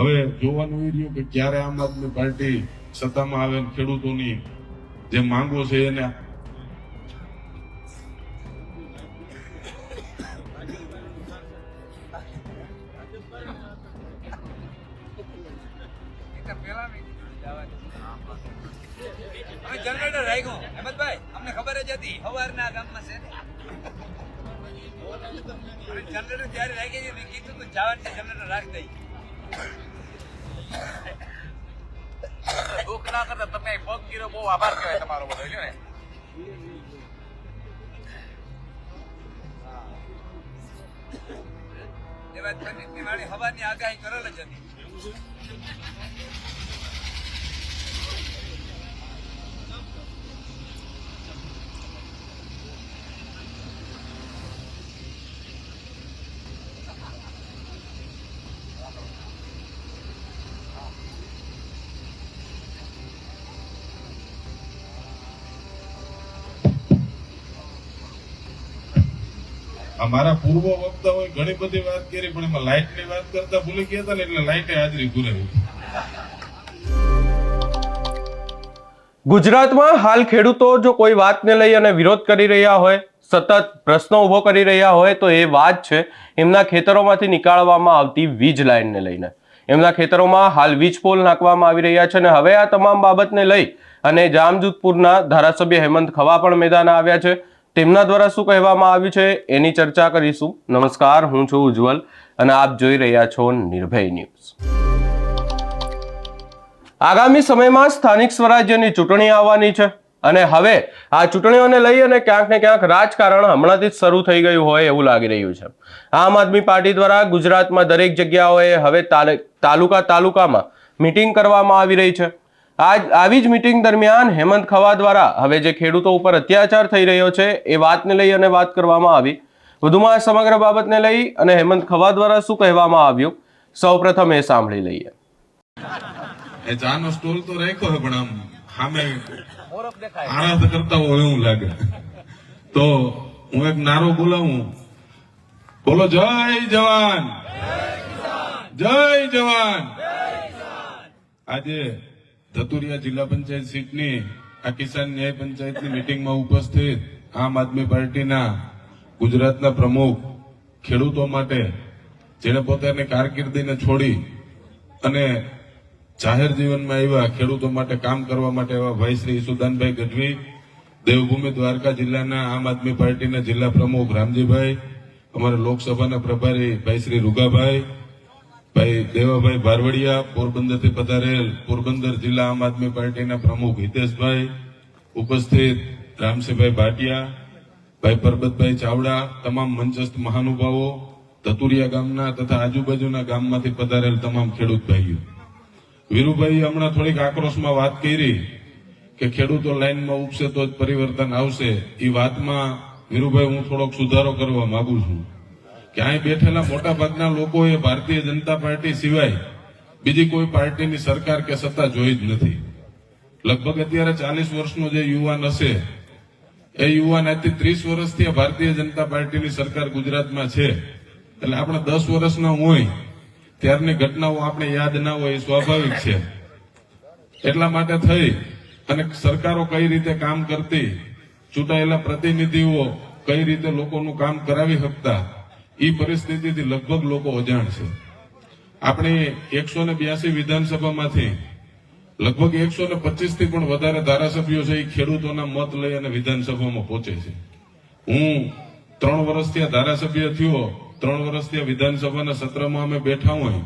હવે જોવાનું એ રહ્યું કે ક્યારે આમ આદમી પાર્ટી સત્તામાં આવે ને ખેડૂતોની જે માંગો છે એને જનરેટર રાખ્યું હેમંતભાઈ અમને ખબર જ હતી સવારના ગામમાં છે જનરેટર જ્યારે રાખી મેં કીધું તો જવાનું જનરેટર રાખ દઈ. દુઃખ ના કરતા તમે પગ ગીરો બહુ આભાર કહેવાય તમારો બધો ને. એ વાત ખરી મારી આગાહી કરેલ જ હતી. અમારા પૂર્વ વક્તાઓએ ઘણી બધી વાત કરી, પણ એમાં લાઇટની વાત કરતા ભૂલી ગયા હતા ને, એટલે લાઇટે હાજરી પુરાવી. ગુજરાતમાં હાલ ખેડૂતો જો કોઈ વાતને લઈ અને વિરોધ કરી રહ્યા હોય, સતત પ્રશ્નો ઊભો કરી રહ્યા હોય, તો એ વાત છે, એમના ખેતરોમાંથી નીકાળવામાં આવતી વીજ લાઇનને લઈને. એમના ખેતરોમાં હાલ વીજ પોલ નાખવામાં આવી રહ્યા છે અને હવે આ તમામ બાબતને લઈ અને જામજોધપુરના ધારાસભ્ય હેમંત ખવા પણ મેદાન આવ્યા છે. તેમના દ્વારા શું કહેવામાં આવ્યું છે એની ચર્ચા કરીશું. નમસ્કાર, હું છું ઉજ્જવલ અને આપ જોઈ રહ્યા છો નિર્ભય ન્યૂઝ. આગામી સમયમાં સ્થાનિક સ્વરાજ્યની ચૂંટણી આવવાની છે અને હવે આ ચૂંટણીઓને લઈ અને ક્યાંક ને ક્યાંક રાજકારણ હમણાંથી જ શરૂ થઈ ગયું હોય એવું લાગી રહ્યું છે. આમ આદમી પાર્ટી દ્વારા ગુજરાતમાં દરેક જગ્યાઓએ હવે તાલે- તાલુકા તાલુકામાં મિટિંગ કરવામાં આવી રહી છે. આજ આવી જ મિટિંગ દરમિયાન હેમંત ખવા દ્વારા હવે જે ખેડૂતો ઉપર અત્યાચાર થઈ રહ્યો છે એ વાતને લઈ અને વાત કરવામાં આવી. વધુમાં આ સમગ્ર બાબતને લઈ અને હેમંત ખવા દ્વારા શું કહેવામાં આવ્યું સૌપ્રથમ એ સાંભળી લઈએ. એ ચાનો સ્ટોલ તો રાખ્યો પણ આમ સામે મોરફ કરતા હોય એવું લાગે. તો હું એક નારો બોલાવું. બોલો જય જવાન! જય જવાન! આજે ધતુરિયા જિલ્લા પંચાયત સીટની આ કિસાન ન્યાય પંચાયતની મિટિંગમાં ઉપસ્થિત આમ આદમી પાર્ટીના ગુજરાતના પ્રમુખ ખેડૂતો માટે જેને પોતાની કારકિર્દીને છોડી અને જાહેર જીવનમાં આવ્યા ખેડૂતો માટે કામ કરવા માટે એવા ભાઈ શ્રી સુદાનભાઈ ગઢવી, દેવભૂમિ દ્વારકા જિલ્લાના આમ આદમી પાર્ટીના જિલ્લા પ્રમુખ રામજીભાઈ, અમારા લોકસભાના પ્રભારી ભાઈ શ્રી રૂગાભાઈ ભાઈ, દેવાભાઈ ભારવડિયા, પોરબંદરથી પધારેલ પોરબંદર જિલ્લા આમ આદમી પાર્ટીના પ્રમુખ હિતેશભાઈ, ઉપસ્થિત રામસિંહભાઈ ભાટિયા, ભાઈ પરબતભાઈ ચાવડા, તમામ મંચસ્થ મહાનુભાવો, તતુરિયા ગામના તથા આજુબાજુના ગામમાંથી પધારેલ તમામ ખેડૂત ભાઈઓ. વીરુભાઈ હમણાં થોડીક આક્રોશમાં વાત કરી કે ખેડૂતો લાઈનમાં ઉપસે તો જ પરિવર્તન આવશે. એ વાતમાં વીરુભાઈ હું થોડોક સુધારો કરવા માંગુ છું. કે અહીં બેઠેલા મોટા ભાગના લોકોએ ભારતીય જનતા પાર્ટી સિવાય બીજી કોઈ પાર્ટીની સરકાર કે સત્તા જોઈ જ નથી. લગભગ અત્યારે ચાલીસ વર્ષનો જે યુવાન હશે, એ યુવાન આજથી ત્રીસ વર્ષથી ભારતીય જનતા પાર્ટીની સરકાર ગુજરાતમાં છે. એટલે આપણે દસ વર્ષના હોય, ત્યારની ઘટનાઓ આપણે યાદ ના હોય એ સ્વાભાવિક છે. એટલા માટે થઈ અને સરકારો કઈ રીતે કામ કરતી, ચૂંટાયેલા પ્રતિનિધિઓ કઈ રીતે લોકોનું કામ કરાવી શકતા એ પરિસ્થિતિથી લગભગ લોકો અજાણ છે. આપણે એકસો ને બ્યાસી વિધાનસભામાંથી લગભગ એકસો ને પચીસથી પણ વધારે ધારાસભ્યો છે એ ખેડૂતોના મત લઈ અને વિધાનસભામાં પહોંચે છે. હું ત્રણ વર્ષથી આ ધારાસભ્ય થયો, ત્રણ વર્ષથી વિધાનસભાના સત્રમાં અમે બેઠા હોય,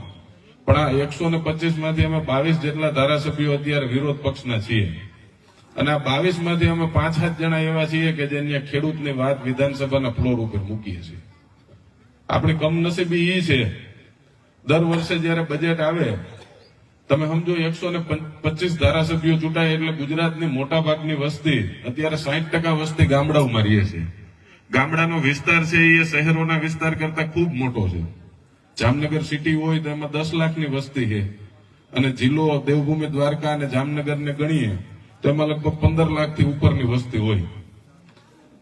પણ આ એકસો ને પચીસ અમે બાવીસ જેટલા ધારાસભ્યો અત્યારે વિરોધ પક્ષના છીએ. અને આ બાવીસમાંથી અમે પાંચ સાત જણા એવા છીએ કે જેની ખેડૂતની વાત વિધાનસભાના ફ્લોર ઉપર મૂકીએ છીએ. આપણી કમનસીબી એ છે, દર વર્ષે જયારે બજેટ આવે, તમે સમજો એકસો ને પચીસ ધારાસભ્યો ચૂંટાય એટલે ગુજરાતની મોટા ભાગની વસ્તી અત્યારે સાહીઠ ટકા વસ્તી ગામડાઓમાં રહીએ છે. ગામડાનો વિસ્તાર છે એ શહેરોના વિસ્તાર કરતા ખૂબ મોટો છે. જામનગર સિટી હોય તો એમાં દસ લાખની વસ્તી છે. અને જિલ્લો દેવભૂમિ દ્વારકા અને જામનગરને ગણીએ તો એમાં લગભગ પંદર લાખથી ઉપરની વસ્તી હોય.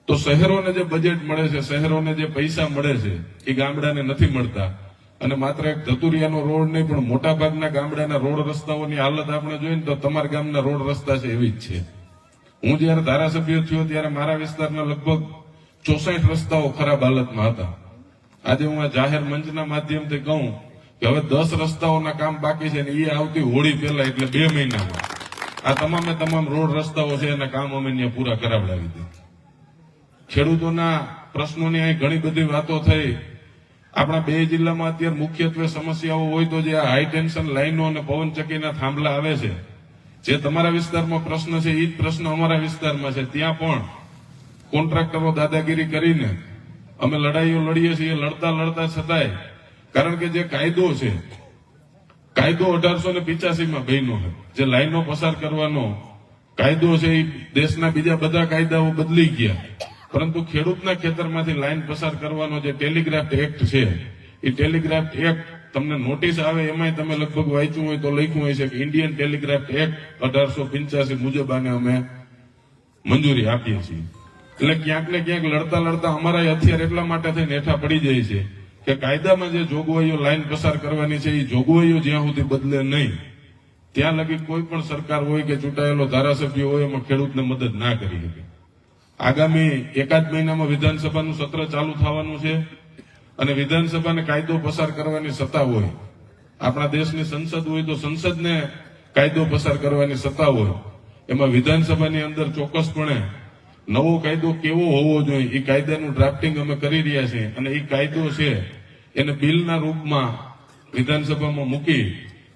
તો શહેરોને જે બજેટ મળે છે, શહેરોને જે પૈસા મળે છે, એ ગામડાને નથી મળતા. અને માત્ર એક ધતુરિયાનો રોડ નહીં, પણ મોટા ભાગના ગામડાના રોડ રસ્તાઓની હાલત આપણે જોઈએ તો તમારા ગામના રોડ રસ્તા છે એવી જ છે. હું જયારે ધારાસભ્ય થયો ત્યારે મારા વિસ્તારના લગભગ ચોસઠ રસ્તાઓ ખરાબ હાલતમાં હતા. આજે હું આ જાહેર મંચના માધ્યમથી કહું કે હવે દસ રસ્તાઓના કામ બાકી છે ને એ આવતી હોળી પહેલા એટલે બે મહિનામાં. આ તમામે તમામ રોડ રસ્તાઓ છે, એના કામ અમે અહીંયા પૂરા કરાવડાવી દીધા. ખેડૂતોના પ્રશ્નોની અહીં ઘણી બધી વાતો થઈ. આપણા બે જિલ્લામાં અત્યારે મુખ્યત્વે સમસ્યાઓ હોય તો જે હાઈ ટેન્શન લાઈનો અને પવનચક્કીના થાંભલા આવે છે, જે તમારા વિસ્તારમાં પ્રશ્ન છે એ જ પ્રશ્ન અમારા વિસ્તારમાં છે. ત્યાં પણ કોન્ટ્રાક્ટરો દાદાગીરી કરીને અમે લડાઈઓ લડીએ છીએ, લડતા લડતા છતાંય. કારણ કે જે કાયદો છે, કાયદો અઢારસો ને પિચાસીમાં બન્યો છે. જે લાઈનો પસાર કરવાનો કાયદો છે એ દેશના બીજા બધા કાયદાઓ બદલી ગયા. પરંતુ ખેડૂતના ખેતરમાંથી લાઈન પસાર કરવાનો જે ટેલિગ્રાફ એક્ટ છે, એ ટેલિગ્રાફ એક્ટ તમને નોટિસ આવે એમાંય તમે લગભગ વાંચ્યું હોય તો લખ્યું હોય છે કે ઇન્ડિયન ટેલિગ્રાફ એક્ટ અઢારસો પંચ્યાસી મુજબ આને અમે મંજૂરી આપીએ છીએ. એટલે ક્યાંક ને ક્યાંક લડતા લડતા અમારા હથિયાર એટલા માટે થઈને હેઠા પડી જાય છે કે કાયદામાં જે જોગવાઈઓ લાઈન પસાર કરવાની છે એ જોગવાઈઓ જ્યાં સુધી બદલે નહીં, ત્યાં લગી કોઈ પણ સરકાર હોય કે ચૂંટાયેલો ધારાસભ્ય હોય, એમાં ખેડૂતને મદદ ના કરી શકે. આગામી એકાદ મહિનામાં વિધાનસભાનું સત્ર ચાલુ થવાનું છે અને વિધાનસભાને કાયદો પસાર કરવાની સત્તા હોય. આપણા દેશની સંસદ હોય તો સંસદને કાયદો પસાર કરવાની સત્તા હોય. એમાં વિધાનસભાની અંદર ચોક્કસપણે નવો કાયદો કેવો હોવો જોઈએ એ કાયદાનું ડ્રાફ્ટિંગ અમે કરી રહ્યા છીએ અને એ કાયદો છે એને બિલના રૂપમાં વિધાનસભામાં મૂકી.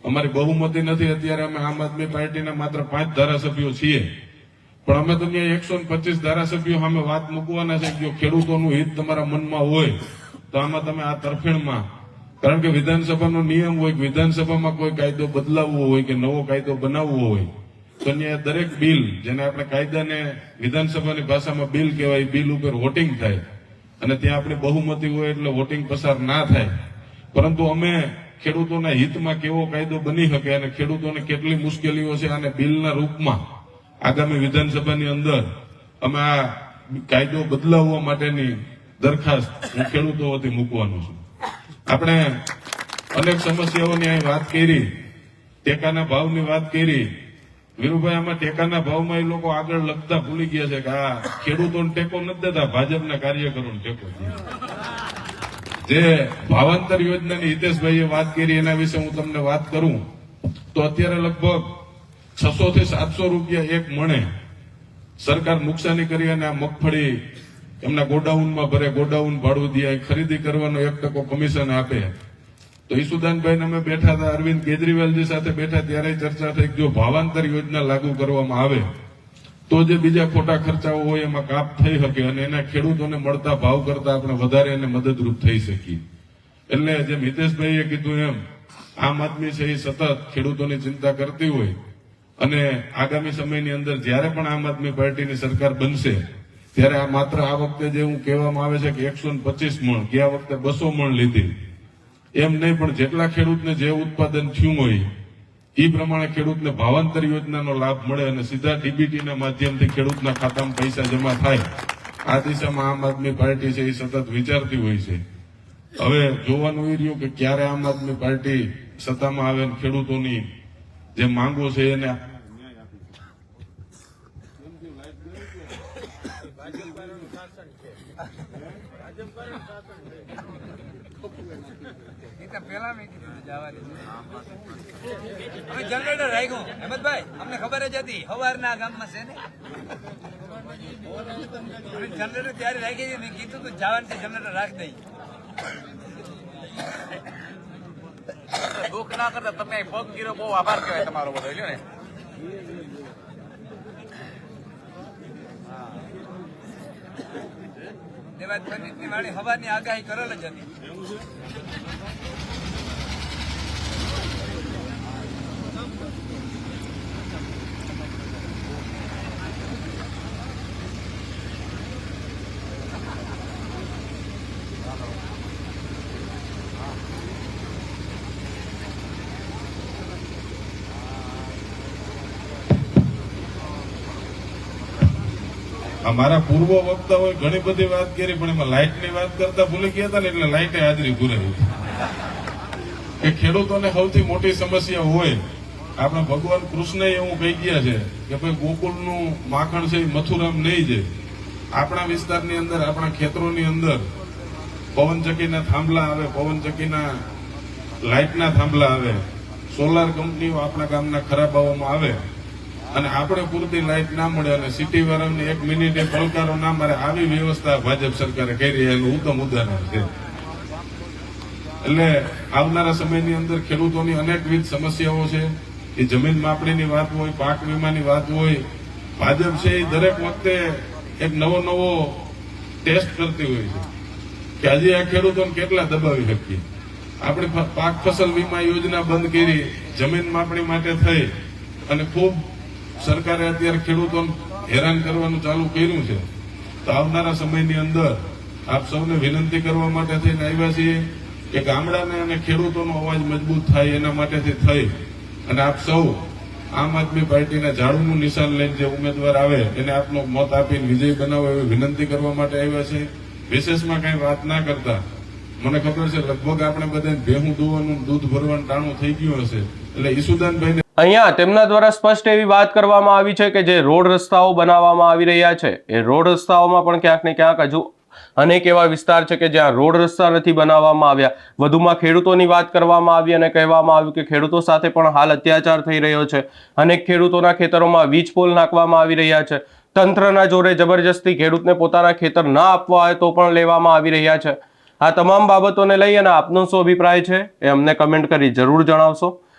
અમારી બહુમતી નથી. અત્યારે અમે આમ આદમી પાર્ટીના માત્ર પાંચ ધારાસભ્યો છીએ. પણ અમે તો ત્યાં એકસો પચીસ ધારાસભ્યો સામે વાત મૂકવાના છે જો ખેડૂતોનું હિત તમારા મનમાં હોય, તો આમાં તમે આ તરફેણમાં, કારણ કે વિધાનસભાનો નિયમ હોય કે વિધાનસભામાં કોઈ કાયદો બદલાવવો હોય કે નવો કાયદો બનાવવો હોય, તો ત્યાં દરેક બિલ, જેને આપણે કાયદાને વિધાનસભાની ભાષામાં બિલ કહેવાય બિલ ઉપર વોટિંગ થાય. અને ત્યાં આપણી બહુમતી હોય એટલે વોટિંગ પસાર ના થાય. પરંતુ અમે ખેડૂતોના હિતમાં કેવો કાયદો બની શકે અને ખેડૂતોને કેટલી મુશ્કેલીઓ છે અને બિલના રૂપમાં આગામી વિધાનસભાની અંદર અમે આ કાયદો બદલાવવા માટેની દરખાસ્ત હું ખેડૂતો વતી મૂકવાનું છું. આપણે અનેક સમસ્યાઓની અહીં વાત કરી, ટેકાના ભાવની વાત કરી. વીરુભાઈ, આમાં ટેકાના ભાવમાં એ લોકો આગળ લખતા ભૂલી ગયા છે કે આ ખેડૂતોને ટેકો નથી દેતા, ભાજપના કાર્યકરોને ટેકો જે ભાવાંતર યોજનાની હિતેશભાઈએ વાત કરી એના વિશે હું તમને વાત કરું, તો અત્યારે લગભગ છસો થી સાતસો રૂપિયા એક મણે સરકાર નુકસાની કરી અને આ મગફળી એમના ગોડાઉનમાં ભરે, ગોડાઉન ભાડું દે ખરીદી કરવાનો એક ટકો કમિશન આપે. તો ઈસુદાનભાઈ અમે બેઠા હતા, અરવિંદ કેજરીવાલજી સાથે બેઠા ત્યારે ચર્ચા થઈ જો ભાવાંતર યોજના લાગુ કરવામાં આવે, તો જે બીજા ખોટા ખર્ચાઓ હોય એમાં કાપ થઈ શકે અને એના ખેડૂતોને મળતા ભાવ કરતા આપણે વધારે એને મદદરૂપ થઈ શકીએ. એટલે જેમ હિતેશભાઈએ કીધું એમ, આમ આદમી છે એ સતત ખેડૂતોની ચિંતા કરતી હોય અને આગામી સમયની અંદર જ્યારે પણ આમ આદમી પાર્ટીની સરકાર બનશે, ત્યારે આ માત્ર આ વખતે જે હું કહેવામાં આવે છે કે એકસો પચીસ મણ ગયા વખતે બસો મણ લીધી. એમ નહીં પણ જેટલા ખેડૂતને જે ઉત્પાદન થયું હોય, એ પ્રમાણે ખેડૂતને ભાવાંતર યોજનાનો લાભ મળે અને સીધા ડીબીટીના માધ્યમથી ખેડૂતના ખાતામાં પૈસા જમા થાય. આ દિશામાં આમ આદમી પાર્ટી છે એ સતત વિચારતી હોય છે. હવે જોવાનું એ રહ્યું કે ક્યારે આમ આદમી પાર્ટી સત્તામાં આવે ખેડૂતોની જે માંગવું છે એને જનરેટર રાખ્યું. હેમંતભાઈ અમને ખબર જ હતી. સવારના ગામમાં છે ને? જનરેટર ત્યારે રાખી મેં કીધું તું જવાનું જનરેટર રાખ દઈ. દુઃખ ના કરતા તમે પગ ગીરો, બહુ આભાર કહેવાય તમારો બધો. લ્યો ને. દેવાજ પંડિતની વાણી હવાની આગાહી કરેલ જ હતી. મારા પૂર્વ વક્તાઓએ ઘણી બધી વાત કરી, પણ એમાં લાઇટની વાત કરતા ભૂલી ગયા હતા ને, એટલે લાઇટે હાજરી પૂરાવી કે ખેડૂતોને સૌથી મોટી સમસ્યા હોય, આપણા ભગવાન કૃષ્ણ એવું કહી ગયા છે કે ભાઈ ગોકુળનું માખણ છે એ મથુરામ નહીં જાય. આપણા વિસ્તારની અંદર, આપણા ખેતરોની અંદર પવનચક્કીના થાંભલા આવે, પવનચક્કીના લાઇટના થાંભલા આવે, સોલાર કંપનીઓ આપણા ગામના ખરાબાઓમાં આવે અને આપણે પૂરતી લાઇટ ના મળે અને સિટી વાળાને એક મિનિટે પડકારો ના મળે આવી વ્યવસ્થા ભાજપ સરકારે કરી એનું ઉત્તમ ઉદાહરણ છે. એટલે આવનારા સમયની અંદર ખેડૂતોની અનેકવિધ સમસ્યાઓ છે. એ જમીન માપણીની વાત હોય, પાક વીમાની વાત હોય, ભાજપ છે એ દરેક વખતે એક નવો નવો ટેસ્ટ કરતી હોય છે કે આજે આ ખેડૂતોને કેટલા દબાવી શકીએ. આપણે પાક ફસલ વીમા યોજના બંધ કરી જમીન માપણી માટે થઈ અને ખૂબ સરકારે અત્યારે ખેડૂતોને હેરાન કરવાનું ચાલુ કર્યું છે. તો આવનારા સમયની અંદર આપ સૌને વિનંતી કરવા માટે થઈને આવ્યા કે ગામડાને અને ખેડૂતોનો અવાજ મજબૂત થાય એના માટેથી થઈ. અને આપ સૌ આમ આદમી પાર્ટીના ઝાડુનું નિશાન લઈને જે ઉમેદવાર આવે એને આપનો મત આપીને વિજય બનાવો એવી વિનંતી કરવા માટે આવ્યા છે. વિશેષમાં કંઈ વાત ના કરતા. મને ખબર છે, લગભગ આપણે બધા ભેહું દોવાનું દૂધ ભરવાનું ટાણું થઈ ગયું હશે. એટલે ઈસુદાનભાઈને અહીંયા તેમના દ્વારા સ્પષ્ટ એવી વાત કરવામાં આવી છે કે જે રોડ રસ્તાઓ બનાવવામાં આવી રહ્યા છે. એ રોડ રસ્તાઓમાં પણ ક્યાંક ને ક્યાંક હજુ અનેક એવા વિસ્તાર છે કે જ્યાં રોડ રસ્તા નથી બનાવવામાં આવ્યા. વધુમાં ખેડૂતોની વાત કરવામાં આવી અને કહેવામાં આવ્યું કે ખેડૂતો સાથે પણ હાલ અત્યાચાર થઈ રહ્યો છે. અનેક ખેડૂતોના ખેતરોમાં વીજ પોલ નાખવામાં આવી રહ્યા છે. તંત્રના જોરે જબરજસ્તી ખેડૂતને પોતાના ખેતર ના આપવા હોય તો પણ લેવામાં આવી રહ્યા છે. આ તમામ બાબતોને લઈ અને આપનો શું અભિપ્રાય છે એ અમને કમેન્ટ કરી જરૂર જણાવશો.